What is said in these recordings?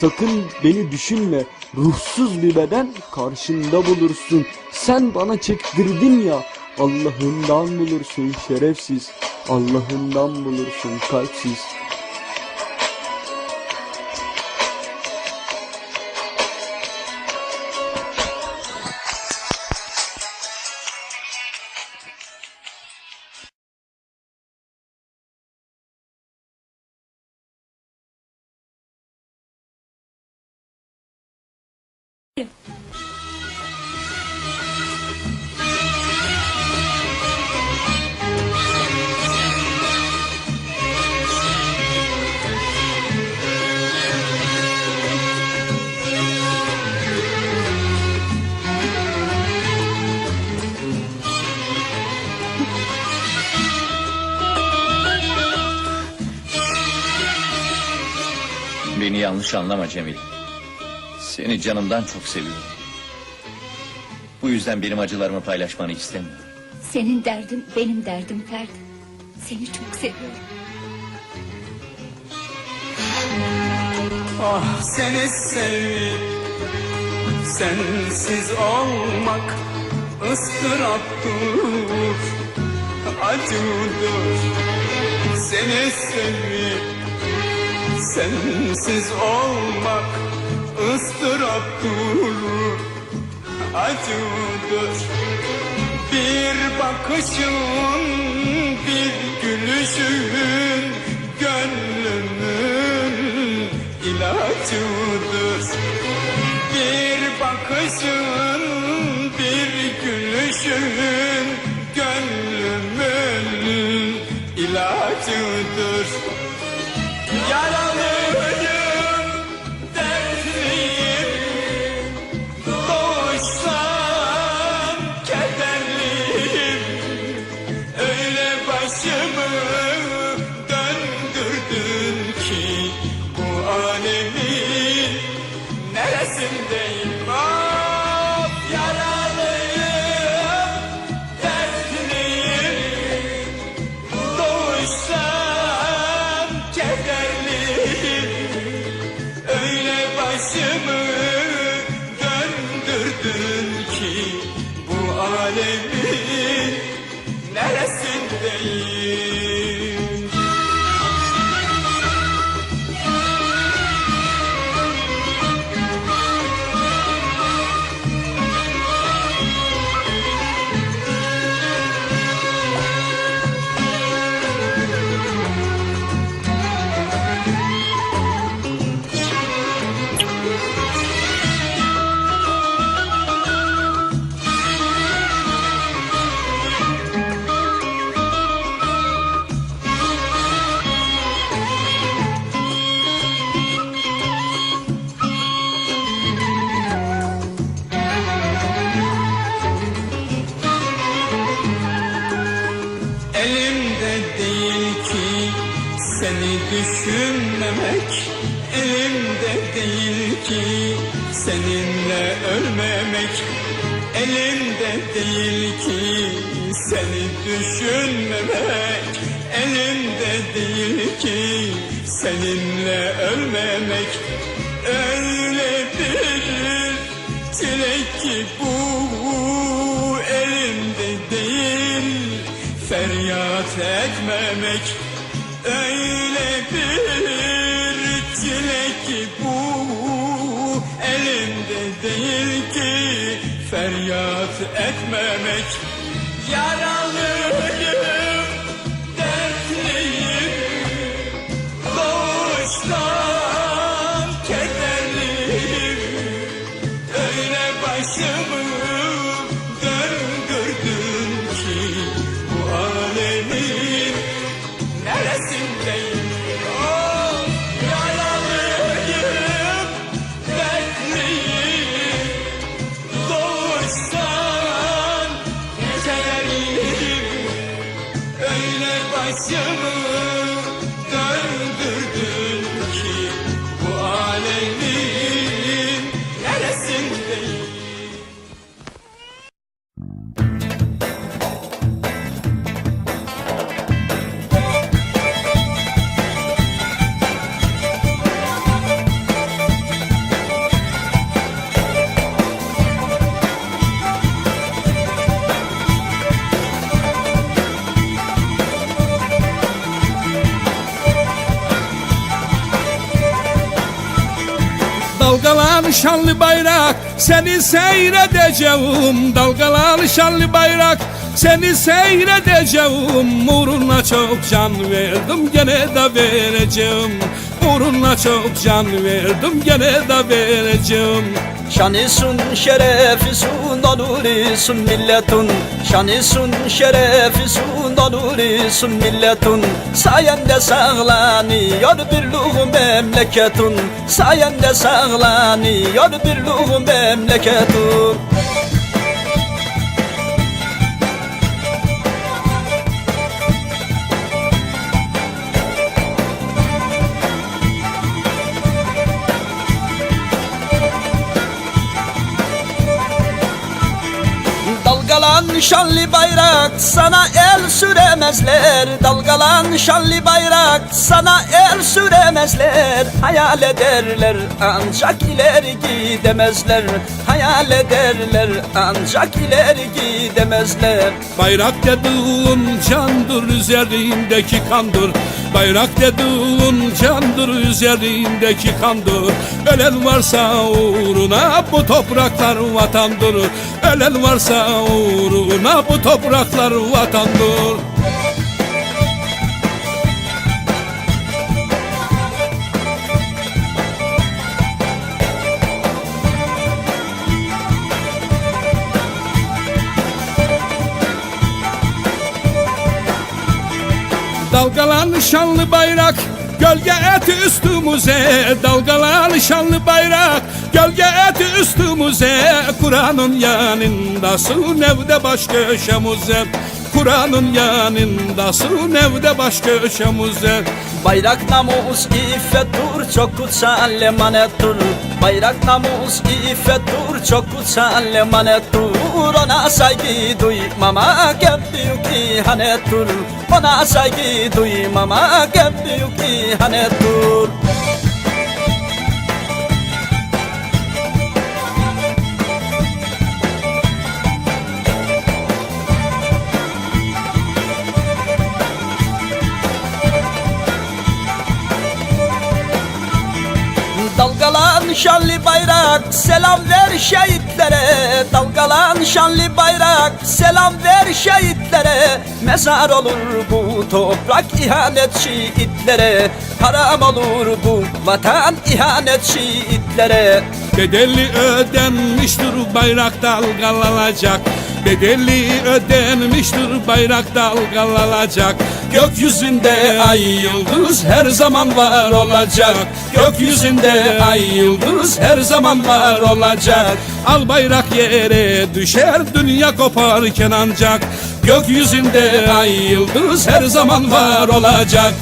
Sakın beni düşünme. Ruhsuz bir beden karşında bulursun. Sen bana çektirdin ya. Allah'ından bulursun şerefsiz. Allah'ından bulursun kalpsiz. Beni yanlış anlama Cemil. Seni canımdan çok seviyorum. Bu yüzden benim acılarımı paylaşmanı istemiyorum. Senin derdin benim derdim Ferdi. Seni çok seviyorum. Ah seni sevip sensiz olmak ıstıraptır, acıdır. Seni sevip sensiz olmak ıstıraptır, acıdır. Bir bakışın, bir gülüşün gönlümün ilacıdır. Bir bakışın, bir gülüşün gönlümün ilacıdır. Yaralıyım, neresindeyim? Of yaralıyım, dertliyim, doğuştan kederliyim. Öyle başımı döndürdün ki bu alemin neresindeyim? Elimde değil ki. Seni düşünmemek Elimde değil ki. Seninle ölmemek Elimde değil ki. Seni düşünmemek Elimde değil ki. Seninle ölmemek Öyle bir çilek ki bu feryat şanlı bayrak seni seyredeceğim. Dalgalan şanlı bayrak seni seyredeceğim. Uğruna çok can verdim gene de vereceğim Uğruna çok can verdim gene de vereceğim. Şanisun şerefisun onurisun milletun Şanisun şerefisun onurisun milletun Sayende sağlanıyor birluğu memleketun Sayende sağlanıyor birluğu memleketun Allah Dalgalan şanlı bayrak sana el süremezler. Dalgalan şanlı bayrak sana el süremezler. Hayal ederler ancak ileri gidemezler. Hayal ederler ancak ileri gidemezler. Bayrak dediğin candır üzerindeki kandır. Bayrak dediğin candır üzerindeki kandır. Ölen varsa uğruna bu topraklar vatandır. Ölen varsa uğruna bu topraklar vatandır Dalgalan şanlı bayrak Gölge eti üstümüze Dalgalan şanlı bayrak. Gölge eti üstümüze Kur'an'ın yanındasın evde baş köşemize. Kur'an'ın yanındasın evde baş köşemize. Bayrak namus iffettur çok kutsal emanettur Bayrak namus iffettur çok kutsal emanettur Ona saygı duymama en büyük ihanettur Ona saygı duymama en büyük ihanettur Dalgalan şanlı bayrak selam ver şehitlere Dalgalan şanlı bayrak selam ver şehitlere. Mezar olur bu toprak ihanetçi itlere Haram olur bu vatan ihanetçi itlere Bedeli ödenmiştir bayrak dalgalanacak Bedeli ödenmiştir bayrak dalgalanacak Gökyüzünde ay yıldız her zaman var olacak. Gökyüzünde ay yıldız her zaman var olacak. Al bayrak yere düşer dünya koparken ancak. Gökyüzünde ay yıldız her zaman var olacak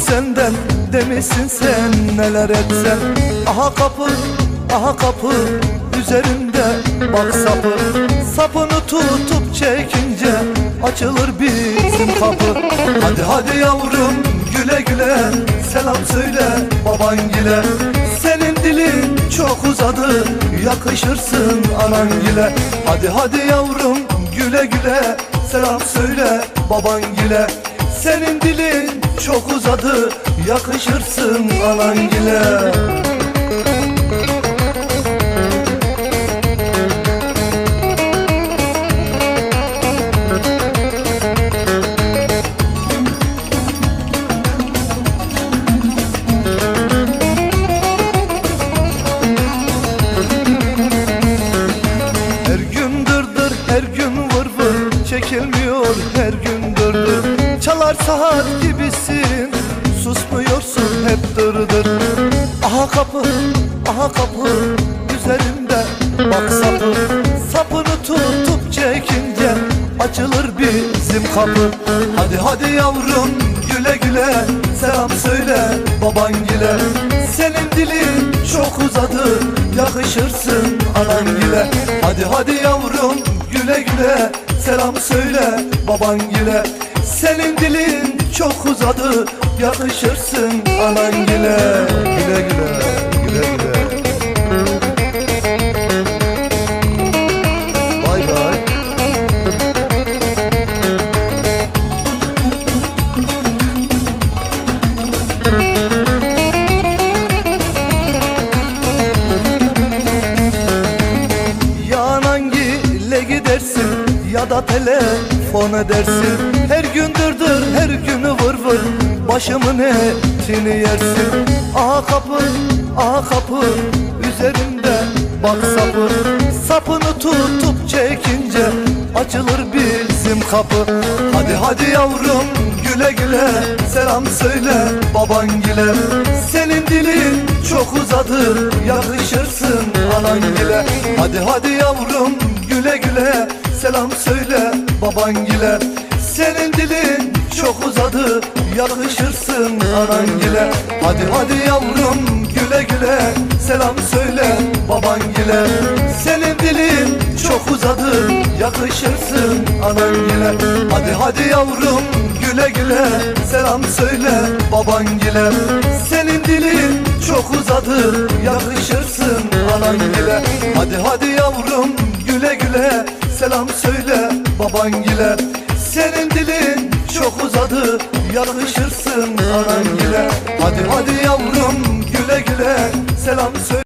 senden Demişsin sen neler etsen. Aha kapı, aha kapı Üzerinde bak sapı. Sapını tutup çekince Açılır bizim kapı. Hadi hadi yavrum güle güle Selam söyle babangile Senin dilin çok uzadı Yakışırsın anangile Hadi hadi yavrum güle güle Selam söyle babangile Senin dilin çok uzadı Yakışırsın anangile saat gibisin. Susmuyorsun hep dırdır. Aha kapı, aha kapı Üzerinde. Bak sapı Sapını tutup çekince Açılır bizim kapı. Hadi hadi yavrum güle güle. Selam söyle babangile Senin dilin çok uzadı yakışırsın anangile Hadi hadi yavrum güle güle. Selam söyle babangile Senin dilin çok uzadı yakışırsın. Güle güle güle güle Her gün dırdır her günü vır vır. Başımın etini yersin. Aha kapı aha kapı. Üzerinde bak sapı Sapını tutup çekince açılır bizim kapı. Hadi hadi yavrum güle güle. Selam söyle babangile. Senin dilin çok uzadı yakışırsın anangile. Hadi hadi yavrum güle güle. Selam söyle babangile Senin dilin çok uzadı yakışırsın anangile Hadi hadi yavrum güle güle. Selam söyle babangile. Senin dilin çok uzadı yakışırsın anangile Hadi hadi yavrum güle güle. Selam söyle babangile. Senin dilin çok uzadı yakışırsın anangile Hadi hadi yavrum güle güle. Selam söyle babangile Senin dilin çok uzadı yakışırsın anangile Hadi hadi yavrum güle güle selam söyle